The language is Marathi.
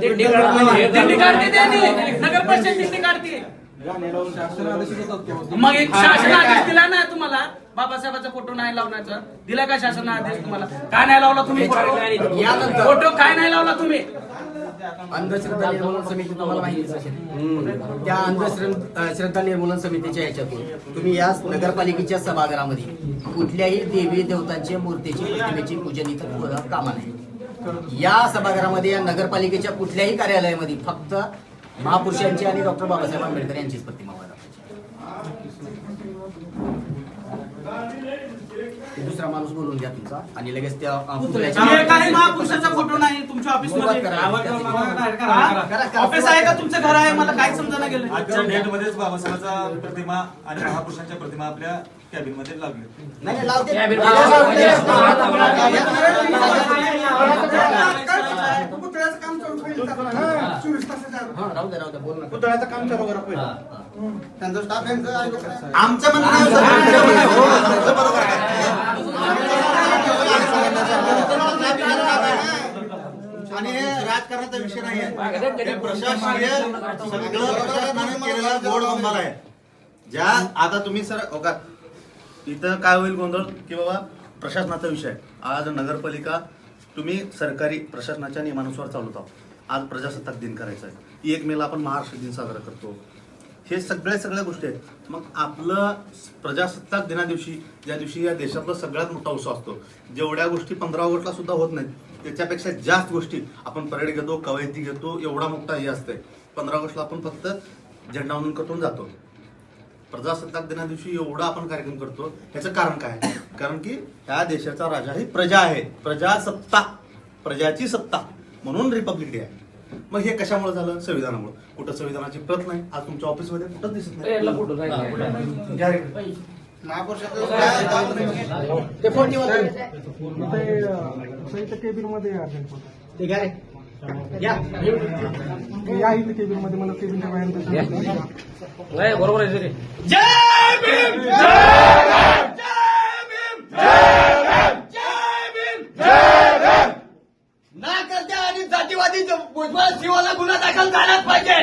दिंडी काढते त्यांनी नगर परिषद दिंडी काढते. मग एक शासन आदेश दिला ना तुम्हाला? बाबासाहेबांचा फोटो नाही लावण्याचा. दिला का शासन आदेश तुम्हाला? काय नाही लावला तुम्ही? फोटो फोटो काय नाही लावला तुम्ही? अंधश्रद्धा निर्मूलन समिती तुम्हाला माहितीच असेल. त्या अंधश्रद्धा श्रद्धा निर्मूलन समितीच्या ह्याच्यातून तुम्ही या नगरपालिकेच्या सभागृहामध्ये कुठल्याही देवी देवतांच्या मूर्तीची प्रतिमेची पूजन इथं कामा नाही या सभागृहामध्ये या नगरपालिकेच्या कुठल्याही कार्यालयामध्ये फक्त महापुरुषांची आणि डॉक्टर बाबासाहेब आंबेडकर यांचीच प्रतिमा दुसरा माणूस बोलून घ्या तुमचा. आणि लगेच त्या अं, पुतळ्याच्या- काही महापुरुषाचा फोटो नाही तुमच्या ऑफिस ऑफिस आहे का तुमचं घर आहे मला काही समजा गेलं आजच्या डेट मध्येच बाबासाहेबांचा प्रतिमा आणि महापुरुषांच्या प्रतिमा आपल्या कॅबिनमध्ये लागली नाही, नाही, लावते. पुतळ्याचं काम चालू. हा, पुतळ्याचं काम चालू करा पहिलं. हा, हा. त्यांचं स्टाफ यांचं आहे. आमचं म्हणणं नाही होतं, तुमचं म्हणणं आहे. हो, तुमचं बरोबर आहे. आणि हे राजकारणाचा विषय नाही आहे. हे प्रशासकीय सगळं प्रशासनाने केलेला गोड आहे. ज्या आता तुम्ही सर हो का? इथं काय होईल गोंधळ? की बाबा प्रशासनाचा विषय. आज नगरपालिका तुम्ही सरकारी प्रशासनाच्या नियमानुसार चालवत. आहोत आज प्रजासत्ताक दिन करायचा आहे. एक मेला आपण महाराष्ट्र दिन साजरा करतो. हे सगळ्या सगळ्या गोष्टी आहेत. मग आपलं प्रजासत्ताक दिना दिवशी ज्या दिवशी या देशातला सगळ्यात मोठा उत्सव असतो जेवढ्या गोष्टी पंधरा ऑगस्टला सुद्धा होत नाहीत त्याच्यापेक्षा जास्त गोष्टी आपण परेड घेतो कवायती घेतो एवढा मोठा हे असतंय. पंधरा ऑगस्टला आपण फक्त झेंडावरून करून जातो. प्रजासत्ताक दिना दिवशी एवढा आपण कार्यक्रम करतो. ह्याचं कारण काय? कारण की ह्या देशाचा राजा ही प्रजा आहे. प्रजासत्ता प्रजाची सत्ता म्हणून रिपब्लिक डे आहे. मग हे कशामुळे झालं? संविधानामुळे. कुठं संविधानाची प्रत नाही आज तुमच्या ऑफिसमध्ये कुठंच दिसत नाही. घ्या रे. ते केबिनमध्ये अर्जंट. या इथं केबिनमध्ये मला केबिनच्या बाहेर बसायचं. जय भीम! जय भीम जय भीम जय भीम जय भीम जय भीम ना करत्या आणि जातीवादी भुजबळ शिवाला गुन्हा दाखल झालाच पाहिजे